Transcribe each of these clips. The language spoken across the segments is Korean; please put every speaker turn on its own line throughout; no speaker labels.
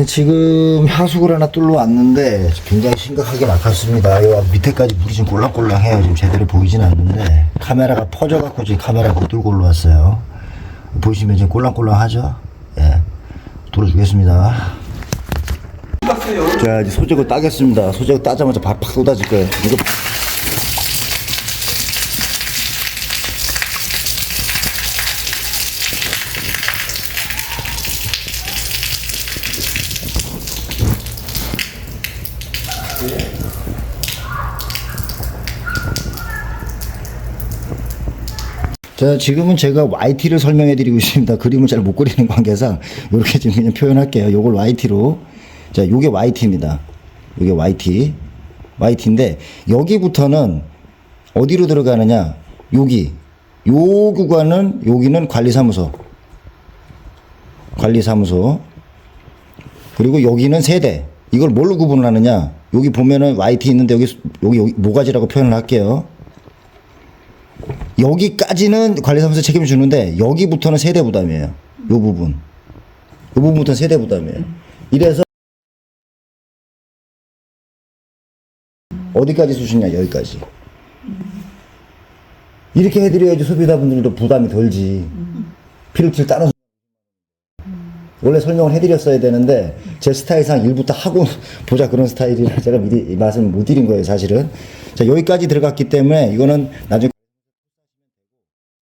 네, 지금 하수구를 하나 뚫러 왔는데 굉장히 심각하게 막혔습니다. 요 밑에까지 물이 좀 꼴랑꼴랑해요. 지금 제대로 보이진 않는데 카메라가 퍼져갖고 지금 카메라 못 들고 올라왔어요. 보시면 지금 꼴랑꼴랑하죠? 예, 돌아주겠습니다. 자, 이제 소재고 따겠습니다. 소재고 따자마자 밥팍 쏟아질 거예요. 이거 자, 지금은 제가 YT를 설명해 드리고 있습니다. 그림을 잘 못 그리는 관계상 이렇게 지금 그냥 표현할게요. 요걸 YT로. 자, 요게 YT입니다. 요게 YT. YT인데 여기부터는 어디로 들어가느냐? 여기. 요 구간은 여기는 관리사무소. 관리사무소. 그리고 여기는 세대. 이걸 뭘로 구분을 하느냐? 여기 보면은 YT 있는데 여기 여기, 여기 모가지라고 표현을 할게요. 여기까지는 관리사무소 책임을 주는데 여기부터는 세대 부담이에요. 요 부분. 요 부분부터 세대 부담이에요. 이래서 어디까지 수준이냐 여기까지. 이렇게 해드려야지 소비자분들도 부담이 덜지. 필요티를 따로 원래 설명을 해드렸어야 되는데 제 스타일상 일부터 하고 보자 그런 스타일이라 제가 미리 이 말씀을 못 드린 거예요 사실은. 자 여기까지 들어갔기 때문에 이거는 나중에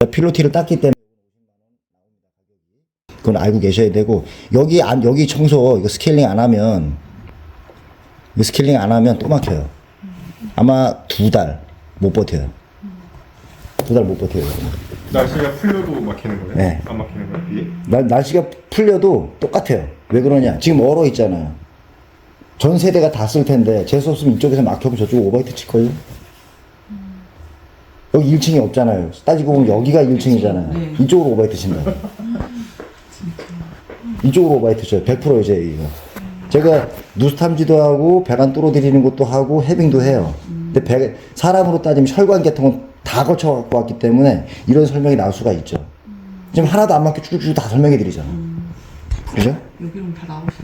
필로티를 땄기 때문에 그건 알고 계셔야 되고 여기 안 여기 청소 이거 스케일링 안 하면 이거 스케일링 안 하면 또 막혀요. 아마 두 달 못 버텨요 두 달 못 버텨요.
날씨가 풀려도 막히는 거예요?
네.
안 막히는 거예요? 이게?
날, 날씨가 풀려도 똑같아요. 왜 그러냐? 지금 얼어 있잖아요. 전 세대가 다 쓸 텐데 재수 없으면 이쪽에서 막혀면 저쪽 오버히트 칠걸요? 여기 1층이 없잖아요. 따지고 보면 여기가 1층이잖아요. 이쪽으로 오버히트 친다. 이쪽으로 오버히트 쳐요. 100% 이제 이거. 제가 누수탐지도 하고 배관 뚫어드리는 것도 하고 해빙도 해요. 근데 배, 사람으로 따지면 혈관 계통은 다 거쳐 갖고 왔기 때문에 이런 설명이 나올 수가 있죠. 지금 하나도 안 맞게 쭉쭉 다 설명해 드리잖아. 그죠?
여기로 다 나오시.